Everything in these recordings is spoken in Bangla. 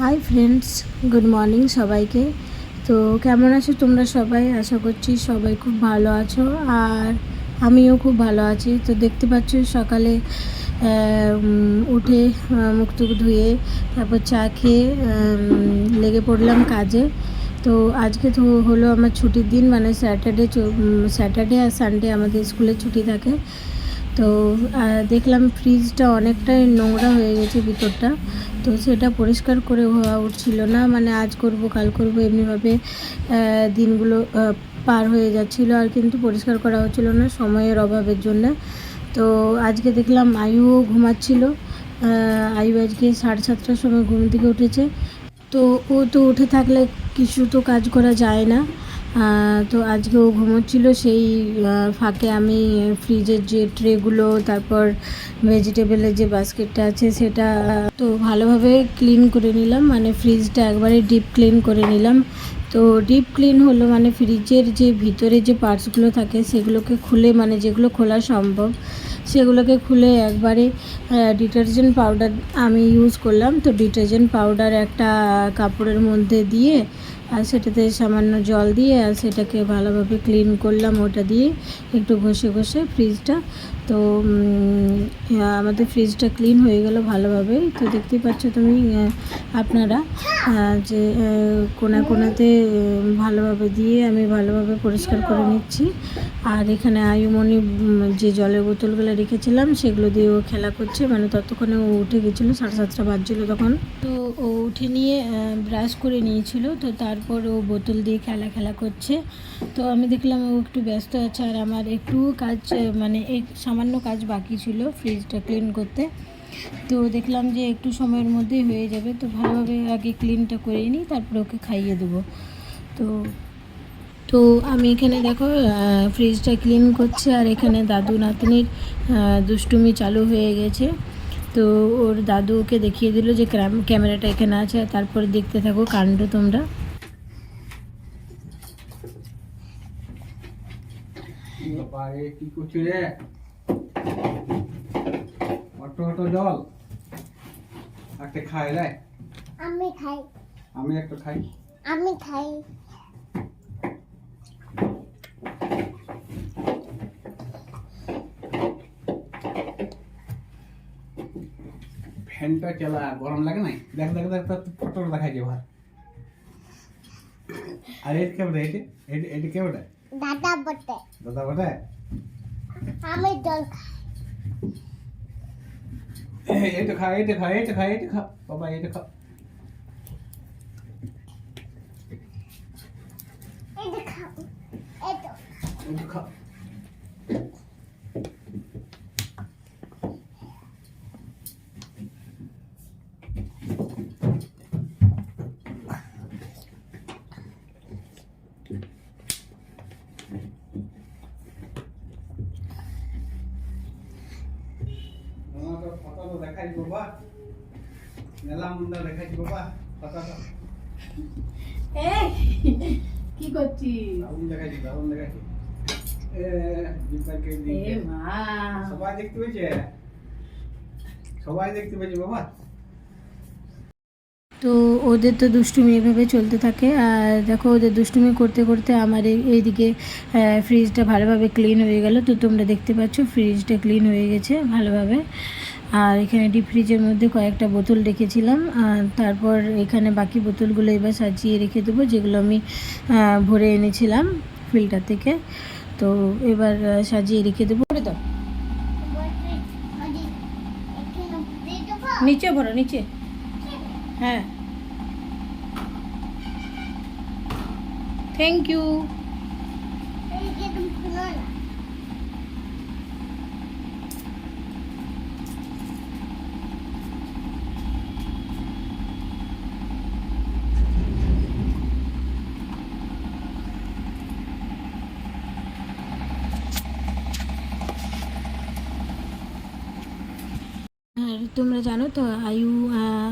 হাই ফ্রেন্ডস গুড মর্নিং সবাইকে। তো কেমন আছো তোমরা সবাই? আশা করছি সবাই খুব ভালো আছো। আর আমিও খুব ভালো আছি। তো দেখতে পাচ্ছ সকালে উঠে মুখ টুক ধুয়ে, তারপর চা খেয়ে লেগে পড়লাম কাজে। তো আজকে তো হলো আমার ছুটির দিন মানে স্যাটারডে স্যাটারডে আর সানডে আমাদের স্কুলে ছুটি থাকে। তো দেখলাম ফ্রিজটা অনেকটাই নোংরা হয়ে গেছে ভিতরটা। তো সেটা পরিষ্কার করে হওয়া উঠছিল না। মানে আজ করব, কাল করব, এমনিভাবে দিনগুলো পার হয়ে যাচ্ছিল আর কিন্তু পরিষ্কার করা হচ্ছিল না সময়ের অভাবের জন্য। তো আজকে দেখলাম আয়ুও ঘুমাচ্ছিল। আয়ু আজকে সাড়ে সাতটার সময় ঘুম থেকে উঠেছে। তো ও তো উঠে থাকলে কিছু তো কাজ করা যায় না। তো আজকে ও ঘুমোচ্ছিল, সেই ফাঁকে আমি ফ্রিজের যে ট্রেগুলো, তারপর ভেজিটেবলের যে বাস্কেটটা আছে সেটা, তো ভালোভাবে ক্লিন করে নিলাম মানে ফ্রিজটা একবারে ডিপ ক্লিন করে নিলাম। তো ডিপ ক্লিন হলো মানে ফ্রিজের যে ভিতরে যে পার্টসগুলো থাকে সেগুলোকে খুলে মানে যেগুলো খোলা সম্ভব, সেগুলোকে খুলে একবারে ডিটারজেন্ট পাউডার আমি ইউজ করলাম। তো ডিটারজেন্ট পাউডার একটা কাপড়ের মধ্যে দিয়ে আর সেটাতে সামান্য জল দিয়ে আর সেটাকে ভালোভাবে ক্লিন করলাম ওটা দিয়ে। একটু ঘষে ঘষে ফ্রিজটা তো আমাদের ফ্রিজটা ক্লিন হয়ে গেল ভালোভাবে। তো দেখতেই পাচ্ছ তুমি আপনারা যে কোনা কোনাতে ভালোভাবে দিয়ে আমি ভালোভাবে পরিষ্কার করে নিচ্ছি। আর এখানে আয়ুমণি যে জলের বোতলগুলো রেখেছিলাম, সেগুলো দিয়ে ও খেলা করছে। মানে ততক্ষণে ও উঠে গেছিল, সাড়ে সাতটা বাজছিল তখন। তো ও উঠে নিয়ে ব্রাশ করে নিয়েছিল। তো তারপর ও বোতল দিয়ে খেলা খেলা করছে। তো আমি দেখলাম ও একটু ব্যস্ত আছে আর আমার একটু কাজ মানে এক সামান্য কাজ বাকি ছিল ফ্রিজটা ক্লিন করতে। তো দেখলাম যে একটু সময়ের মধ্যেই হয়ে যাবে, তো ভালোভাবে আগে ক্লিনটা করে নিই, তারপরে ওকে খাইয়ে দেবো। তো তো আমি এখানে দেখো ফ্রিজটা ক্লিন করছে আর এখানে দাদু নাতনির দুষ্টুমি চালু হয়ে গেছে। তো ওর দাদু ওকে দেখিয়ে দিল যে ক্যাম- ক্যামেরাটা এখানে আছে, তারপরে দেখতে থাকো কাণ্ড তোমরা। বাবা এ কি করছ রে অটো অটো জল একটা খাই রে আমি খাই আমি একটা খাই আমি খাই ফ্যানটা চালা গরম লাগে নাই দেখ দেখ দেখ তোর ফটো দেখাই যে ভাই আর এটা কে বটে এটা এটা এটা কে বটে দাদা বটে। দাদা বটে? আমি জল খাই। এটা খা এটা খা এটা খা এটা খা। বাবা এটা খা। এটা এটা এটা খা। তোমাকে দেখাই বাবা মেলা মুন্ডা দেখাই বাবা ফটোটা কি করছিস? দারুণ দেখাচ্ছি দারুণ দেখাইছি। সবাই দেখতে পেয়েছে? সবাই দেখতে পেয়েছে বাবা? তো ওদের তো দুষ্টুমি এভাবে চলতে থাকে। আর দেখো ওদের দুষ্টুমি করতে করতে আমার এই, এইদিকে ফ্রিজটা ভালোভাবে ক্লিন হয়ে গেল। তো তোমরা দেখতে পাচ্ছ ফ্রিজটা ক্লিন হয়ে গেছে ভালোভাবে। আর এখানে ডিপ ফ্রিজের মধ্যে কয়েকটা বোতল রেখেছিলাম। আর তারপর এখানে বাকি বোতলগুলো এবার সাজিয়ে রেখে দেবো, যেগুলো আমি ভরে এনেছিলাম ফিল্টার থেকে। তো এবার সাজিয়ে রেখে দেবো। দেবো নিচে ভরো, নিচে। হ্যাঁ। থ্যাংক ইউ এই যে তুমি খুলো না আর তোমরা জানো তো, আয়ু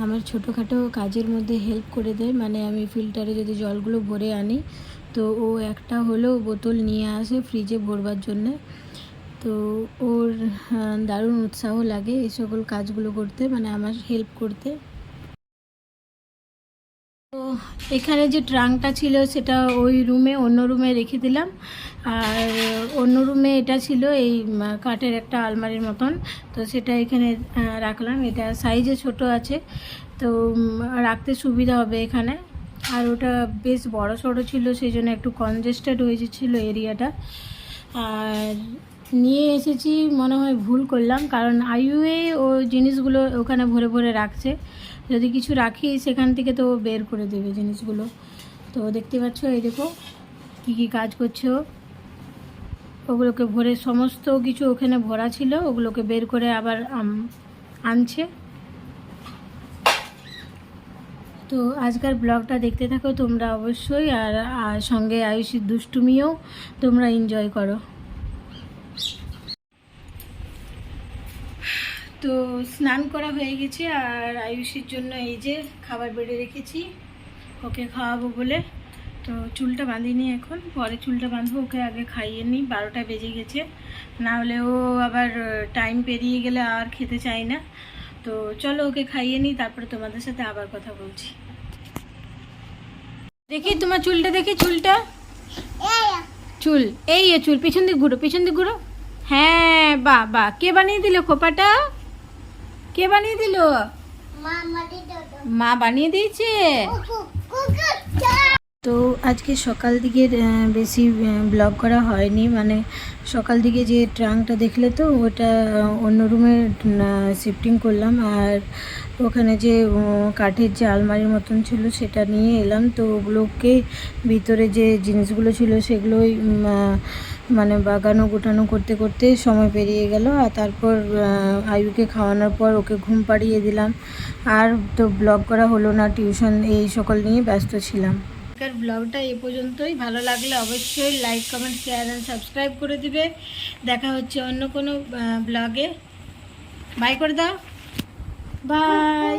আমার ছোটোখাটো কাজের মধ্যে হেল্প করে দেয়। মানে আমি ফিল্টারে যদি জলগুলো ভরে আনি, তো ও একটা হলেও বোতল নিয়ে আসে ফ্রিজে ভরবার জন্যে। তো ওর দারুণ উৎসাহ লাগে এই সকল কাজগুলো করতে মানে আমার হেল্প করতে। তো এখানে যে ট্রাঙ্কটা ছিল সেটা ওই রুমে অন্য রুমে রেখে দিলাম। আর অন্য রুমে এটা ছিল এই কাঠের একটা আলমারির মতন। তো সেটা এখানে রাখলাম। এটা সাইজে ছোট আছে। তো রাখতে সুবিধা হবে এখানে। আর ওটা বেশ বড় সড়ো ছিল, সেই জন্য একটু কনজেস্টেড হয়ে এরিয়াটা। আর নিয়ে এসেছি, মনে হয় ভুল করলাম, কারণ আইউএ ও জিনিসগুলো ওখানে ভরে ভরে রাখছে। যদি কিছু রাখি, সেখান থেকে তো বের করে দেবে জিনিসগুলো। তো দেখতে পাচ্ছ, এই দেখো, কী কী কাজ করছে ওগুলোকে ভরে, সমস্ত কিছু ওখানে ভরা ছিল, ওগুলোকে বের করে আবার আনছে। তো আজকের ব্লগটা দেখতে থাকো তোমরা অবশ্যই, আর আর সঙ্গে আয়ুষীর দুষ্টুমিও তোমরা এনজয় করো। তো স্নান করা হয়ে গেছে আর আয়ুষের জন্য এই যে খাবার বেড়ে রেখেছি, ওকে খাওয়াবো বলে। তো চুলটা বাঁধিনি এখন, পরে চুলটা বাঁধবো, ওকে আগে খাইয়ে নিই, বারোটা বেজে গেছে। না হলে ও আবার টাইম পেরিয়ে গেলে আর খেতে চায় না। তো চলো ওকে খাইয়ে নিই, তারপরে তোমাদের সাথে আবার কথা বলছি। দেখি তোমার চুলটা, দেখি চুলটা। চুল, এই চুল, পিছন দিক ঘুরো, পিছন দিক ঘুরো। হ্যাঁ বাহ বাহ। কে বানিয়ে দিল, খোপাটা? কে বানিয়ে দিল? মা বানিয়ে দিয়েছে? তো আজকে সকাল দিকে বেশি ব্লগ করা হয়নি। মানে সকাল দিকে যে ট্রাঙ্কটা দেখলে তো ওটা অন্য রুমে শিফটিং করলাম। আর ওখানে যে কাঠের যে আলমারির মতন ছিল সেটা নিয়ে এলাম। তো ওগুলোকে ভিতরে যে জিনিসগুলো ছিল সেগুলোই মানে বাগানো গোটানো করতে করতে সময় পেরিয়ে গেল। আর তারপর আয়ুকে খাওয়ানোর পর ওকে ঘুম পাড়িয়ে দিলাম। আর তো ব্লগ করা হলো না টিউশন এই সকল নিয়ে ব্যস্ত ছিলাম। আজকের ব্লগটা এ পর্যন্তই। ভালো লাগলে অবশ্যই like comment share and subscribe করে দিবে। দেখা হচ্ছে অন্য কোনো ব্লগে বাই করে দাও। বাই